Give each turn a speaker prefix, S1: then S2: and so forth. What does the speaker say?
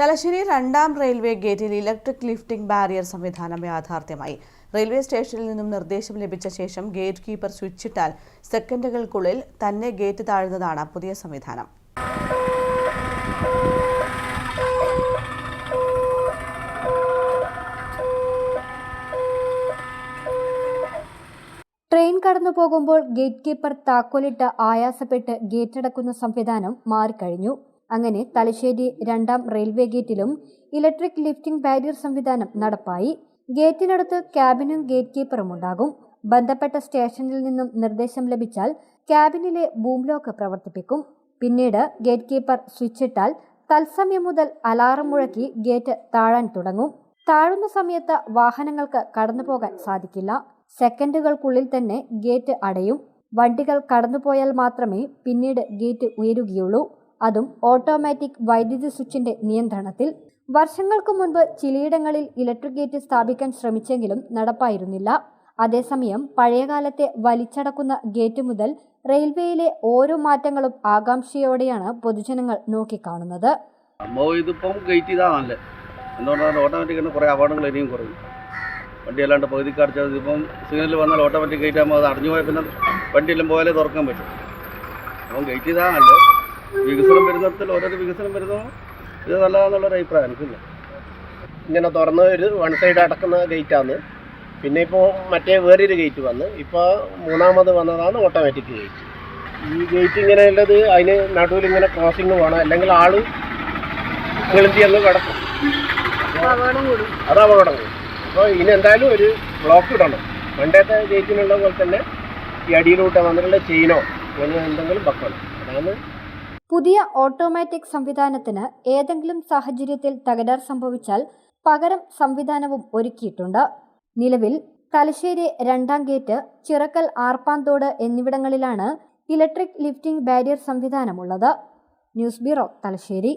S1: തലശ്ശേരി രണ്ടാം റെയിൽവേ ഗേറ്റിൽ electric lifting barrier സംവിധാനം യാഥാർത്ഥ്യമായി. റെയിൽവേ സ്റ്റേഷനിൽ നിന്നും നിർദ്ദേശം ലഭിച്ച ശേഷം ഗേറ്റ് കീപ്പർ സ്വിച്ചിട്ടാൽ സെക്കൻഡുകൾക്കുള്ളിൽ തന്നെ ഗേറ്റ് താഴുന്നതാണ് പുതിയ സംവിധാനം.
S2: ട്രെയിൻ കടന്നു പോകുമ്പോൾ ഗേറ്റ് കീപ്പർ താക്കോലിട്ട് ആയാസപ്പെട്ട് ഗേറ്റടക്കുന്ന സംവിധാനം മാറിക്കഴിഞ്ഞു. അങ്ങനെ തലശ്ശേരി രണ്ടാം റെയിൽവേ ഗേറ്റിലും ഇലക്ട്രിക് ലിഫ്റ്റിംഗ് ബാരിയർ സംവിധാനം നടപ്പായി. ഗേറ്റിനടുത്ത് ക്യാബിനും ഗേറ്റ് കീപ്പറും ഉണ്ടാകും ബന്ധപ്പെട്ട സ്റ്റേഷനിൽ നിന്നും നിർദ്ദേശം ലഭിച്ചാൽ ക്യാബിനിലെ ബൂം ലോക്ക് പ്രവർത്തിപ്പിക്കും. പിന്നീട് ഗേറ്റ് കീപ്പർ സ്വിച്ചിട്ടാൽ തത്സമയം മുതൽ അലാറം മുഴക്കി ഗേറ്റ് താഴാൻ തുടങ്ങും. താഴുന്ന സമയത്ത് വാഹനങ്ങൾക്ക് കടന്നുപോകാൻ സാധിക്കില്ല. സെക്കൻഡുകൾക്കുള്ളിൽ തന്നെ ഗേറ്റ് അടയും. വണ്ടികൾ കടന്നുപോയാൽ മാത്രമേ പിന്നീട് ഗേറ്റ് ഉയരുകയുള്ളൂ. അതും ഓട്ടോമാറ്റിക് വൈദ്യുതി സ്വിച്ചിന്റെ നിയന്ത്രണത്തിൽ. വർഷങ്ങൾക്കു മുൻപ് ചിലയിടങ്ങളിൽ ഇലക്ട്രിക് ഗേറ്റ് സ്ഥാപിക്കാൻ ശ്രമിച്ചെങ്കിലും നടപ്പായിരുന്നില്ല. അതേസമയം പഴയകാലത്തെ വലിച്ചടക്കുന്ന ഗേറ്റ് മുതൽ റെയിൽവേയിലെ ഓരോ മാറ്റങ്ങളും ആകാംക്ഷയോടെയാണ് പൊതുജനങ്ങൾ നോക്കിക്കാണുന്നത്.
S3: സംഭവം ഇതിപ്പം ഗേറ്റ് ഓട്ടോമാറ്റിക്കിന് കുറേ വണ്ടി ഇപ്പം സിഗ്നൽ വന്നാൽ ഓട്ടോമാറ്റിക് ഗേറ്റ് ആകുമ്പോൾ അത് അടഞ്ഞു പോയാൽ പിന്നെ വണ്ടിയെല്ലാം പോയാലേ തുറക്കാൻ പറ്റും. അപ്പം ഗേറ്റ് ചെയ്താൽ നല്ലത് വികസനം വരുന്നിടത്തിൽ ഓരോരോ വികസനം വരുന്നോ? ഇത് നല്ലതാണെന്നുള്ളൊരു അഭിപ്രായം എനിക്കില്ല.
S4: ഇങ്ങനെ തുറന്ന് ഒരു വൺ സൈഡ് അടക്കുന്ന ഗേറ്റാണ് പിന്നെ ഇപ്പോൾ മറ്റേ വേറൊരു ഗേറ്റ് വന്ന്. ഇപ്പോൾ മൂന്നാമത് വന്നതാണ് ഓട്ടോമാറ്റിക് ഗേറ്റ് ഈ ഗേറ്റ് ഇങ്ങനെ ഉള്ളത് അതിന് നടുവിൽ ഇങ്ങനെ ക്രോസിങ് വേണം. അല്ലെങ്കിൽ ആൾ കിളിഞ്ചി അങ്ങ് കിടക്കും. അത് അപകടം കൂടും. അപ്പോൾ ഇനി എന്തായാലും ഒരു ബ്ലോക്ക് ഇടണം. പണ്ടത്തെ ഗേറ്റിനുള്ള പോലെ തന്നെ ഈ അടിയിലൂട്ട് വന്നിട്ടുള്ള ചെയിനോ അങ്ങനെ എന്തെങ്കിലും വെക്കണം. അതാണ്
S2: പുതിയ ഓട്ടോമാറ്റിക് സംവിധാനത്തിന് ഏതെങ്കിലും സാഹചര്യത്തിൽ തകരാർ സംഭവിച്ചാൽ പകരം സംവിധാനവും ഒരുക്കിയിട്ടുണ്ട്. നിലവിൽ തലശ്ശേരി രണ്ടാം ഗേറ്റ് ചിറക്കൽ ആർപ്പാന്തോട് എന്നിവിടങ്ങളിലാണ് electric lifting barrier സംവിധാനമുള്ളത്. News bureau Thalassery.